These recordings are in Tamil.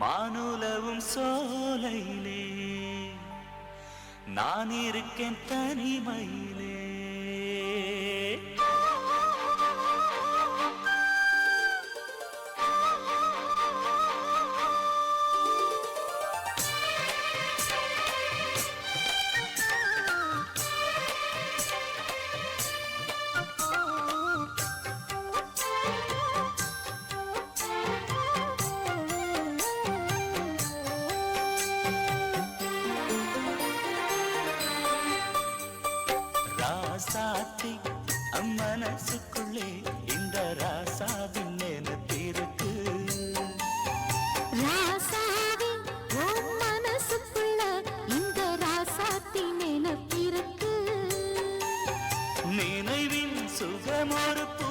மானுலவும் சோலையிலே. நான் இருக்கேன் தனிமையிலே. মোর তু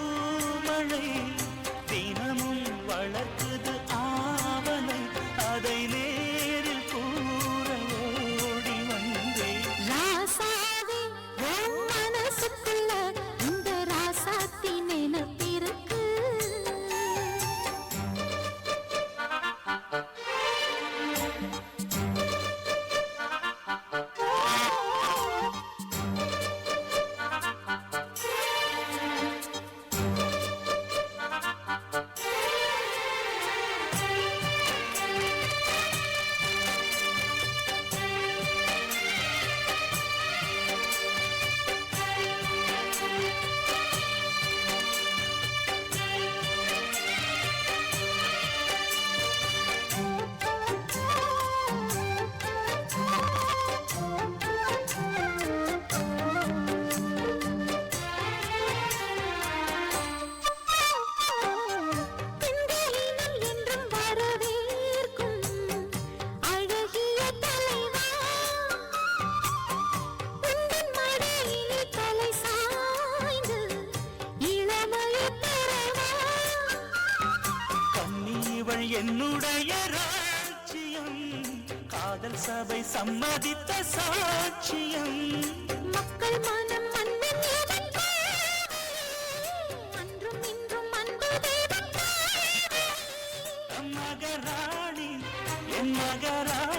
என்னுடைய ராஜ்யம். காதல் சபை சம்மதித்த சாட்சியம். மக்கள் மனம். மகராணி என் மகராணி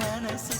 மனசு